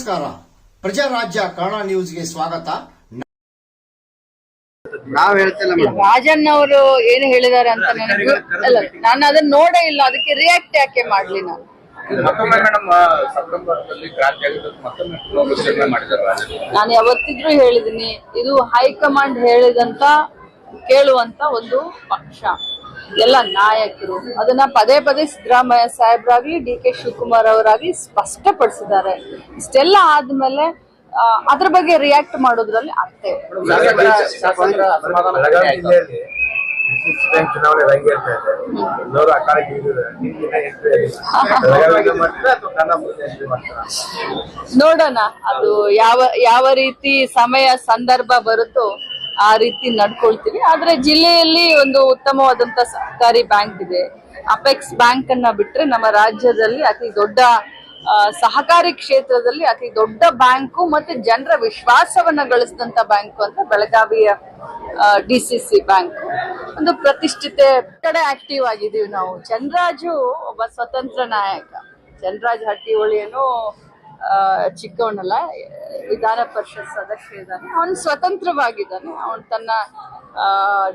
ನಮಸ್ಕಾರ. ಪ್ರಜಾರಾಜ್ಯ ಕನ್ನಡ ನ್ಯೂಸ್ಗೆ ಸ್ವಾಗತ. ನಾವ್ ಹೇಳ್ತಿಲ್ಲ ರಾಜನ್ ಅವರು ಏನು ಹೇಳಿದ್ದಾರೆ ಅಂತ ನನಗೆ ಅಲ್ಲ ನಾನು ಅದನ್ನ ನೋಡೇ ಇಲ್ಲ ಅದಕ್ಕೆ ರಿಯಾಕ್ಟ್ ಯಾಕೆ ಮಾಡ್ಲಿ ನಾನು? ಮತ್ತೊಮ್ಮೆ ಮೇಡಮ್ ಸೆಪ್ಟೆಂಬರ್ ಅಲ್ಲಿ ಕ್ರಾಂತಿ ಆಗಿದ್ದು ಮತ್ತೊಮ್ಮೆ ಪುನರ್ವಿಚಾರಣೆ ಮಾಡಿದ್ದಾರೆ ರಾಜ್ಯದಲ್ಲಿ. ನಾನು ಯಾವತ್ತಿದ್ರೂ ಹೇಳಿದೀನಿ ಇದು ಹೈಕಮಾಂಡ್ ಹೇಳಿದಂತ ಕೇಳುವಂತ ಒಂದು ಪಕ್ಷ. ಎಲ್ಲ ನಾಯಕರು. ಅದನ್ನ ಪದೇ ಪದೇ ಸಿದ್ದರಾಮಯ್ಯ ಸಾಹೇಬ್ರಾಗ್ಲಿ ಡಿ ಕೆ ಶಿವಕುಮಾರ್ ಅವರಾಗ್ಲಿ ಸ್ಪಷ್ಟಪಡಿಸಿದ್ದಾರೆ. ಇಷ್ಟೆಲ್ಲ ಆದ್ಮೇಲೆ ಅದ್ರ ಬಗ್ಗೆ ರಿಯಾಕ್ಟ್ ಮಾಡೋದ್ರಲ್ಲಿ ಅರ್ಥ ಚುನಾವಣೆ ರಂಗೇರ್ತಾ ಇದೆ. ಎಲ್ಲರೂ ನೋಡೋಣ. ಅದು ಯಾವ ಯಾವ ರೀತಿ ಸಮಯ ಸಂದರ್ಭ ಬರುತ್ತೋ ಆ ರೀತಿ ನಡ್ಕೊಳ್ತೀವಿ. ಆದ್ರೆ ಜಿಲ್ಲೆಯಲ್ಲಿ ಒಂದು ಉತ್ತಮವಾದಂತ ಸಹಕಾರಿ ಬ್ಯಾಂಕ್ ಇದೆ. ಅಪೆಕ್ಸ್ ಬ್ಯಾಂಕ್ ಅನ್ನ ಬಿಟ್ರೆ ನಮ್ಮ ರಾಜ್ಯದಲ್ಲಿ ಅತಿ ದೊಡ್ಡ ಸಹಕಾರಿ ಕ್ಷೇತ್ರದಲ್ಲಿ ಅತಿ ದೊಡ್ಡ ಬ್ಯಾಂಕು ಮತ್ತೆ ಜನರ ವಿಶ್ವಾಸವನ್ನ ಗಳಿಸಿದಂತ ಬ್ಯಾಂಕು ಅಂತ ಬೆಳಗಾವಿಯ ಡಿ ಸಿ ಸಿ ಬ್ಯಾಂಕ್. ಒಂದು ಪ್ರತಿಷ್ಠಿತ ಕಡೆ ಆಕ್ಟಿವ್ ಆಗಿದ್ದೀವಿ ನಾವು. ಚಂದ್ರಾಜು ಒಬ್ಬ ಸ್ವತಂತ್ರ ನಾಯಕ. ಚಂದ್ರಾಜ್ ಹಟ್ಟಿಹೊಳಿ ಏನೋ ಆ, ಚಿಕ್ಕವನಲ್ಲ ವಿಧಾನ ಪರಿಷತ್ ಸದಸ್ಯ ಇದ್ದಾನೆ. ಅವನು ಸ್ವತಂತ್ರವಾಗಿದ್ದಾನೆ. ಅವನು ತನ್ನ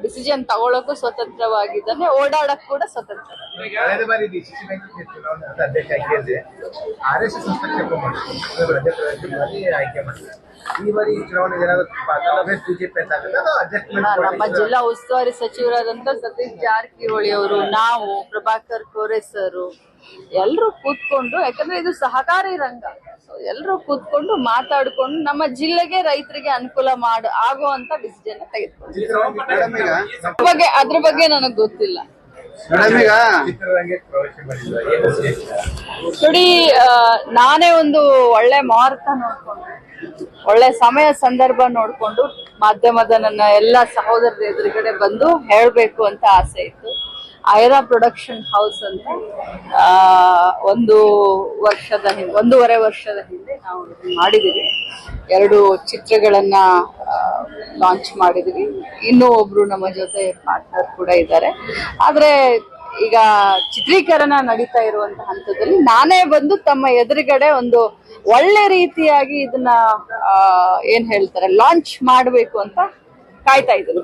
ಡಿಸಿಷನ್ ತಗೊಳಕ್ಕೂ ಸ್ವತಂತ್ರವಾಗಿದ್ದಾನೆ. ಓಡಾಡಕ್ ಕೂಡ ಸ್ವತಂತ್ರ. ನಮ್ಮ ಜಿಲ್ಲಾ ಉಸ್ತುವಾರಿ ಸಚಿವರಾದಂತ ಸತೀಶ್ ಜಾರಕಿಹೊಳಿ ಅವರು ನಾವು ಪ್ರಭಾಕರ್ ಕೋರೆ ಸರ್ ಎಲ್ಲರೂ ಕೂತ್ಕೊಂಡು ಯಾಕಂದ್ರೆ ಇದು ಸಹಕಾರಿ ರಂಗ. ಎಲ್ಲರೂ ಕೂತ್ಕೊಂಡು ಮಾತಾಡ್ಕೊಂಡು ನಮ್ಮ ಜಿಲ್ಲೆಗೆ ರೈತರಿಗೆ ಅನುಕೂಲ ಮಾಡ ಆಗುವಂತ ಡಿಸಿಷನ್ ತೆಗೆದುಕೊಂಡು ಅದ್ರ ಬಗ್ಗೆ ಅದ್ರ ಬಗ್ಗೆ ನನಗೆ ಗೊತ್ತಿಲ್ಲ. ನೋಡಿ ನಾನೇ ಒಂದು ಒಳ್ಳೆ ಮುಹೂರ್ತ ನೋಡ್ಕೊಂಡು ಒಳ್ಳೆ ಸಮಯ ಸಂದರ್ಭ ನೋಡ್ಕೊಂಡು ಮಾಧ್ಯಮದ ನನ್ನ ಎಲ್ಲ ಸಹೋದರರ ಎದುರುಗಡೆ ಬಂದು ಹೇಳ್ಬೇಕು ಅಂತ ಆಸೆ ಇತ್ತು. ಐರಾ ಪ್ರೊಡಕ್ಷನ್ ಹೌಸ್ ಅಂತ ಒಂದು ವರ್ಷದ ಹಿಂದೆ, ಒಂದೂವರೆ ವರ್ಷದ ಹಿಂದೆ ನಾವು ಮಾಡಿದ್ದೀವಿ. ಎರಡು ಚಿತ್ರಗಳನ್ನ ಲಾಂಚ್ ಮಾಡಿದ್ವಿ ಇನ್ನೂ ಒಬ್ರು ನಮ್ಮ ಜೊತೆ ಪಾರ್ಟ್ನರ್ ಕೂಡ ಇದ್ದಾರೆ. ಆದರೆ ಈಗ ಚಿತ್ರೀಕರಣ ನಡೀತಾ ಇರುವಂತ ಹಂತದಲ್ಲಿ ನಾನೇ ಬಂದು ತಮ್ಮ ಎದುರುಗಡೆ ಒಂದು ಒಳ್ಳೆ ರೀತಿಯಾಗಿ ಇದನ್ನ ಏನ್ ಹೇಳ್ತಾರೆ ಲಾಂಚ್ ಮಾಡಬೇಕು ಅಂತ ಕಾಯ್ತಾ ಇದ್ದೀನಿ.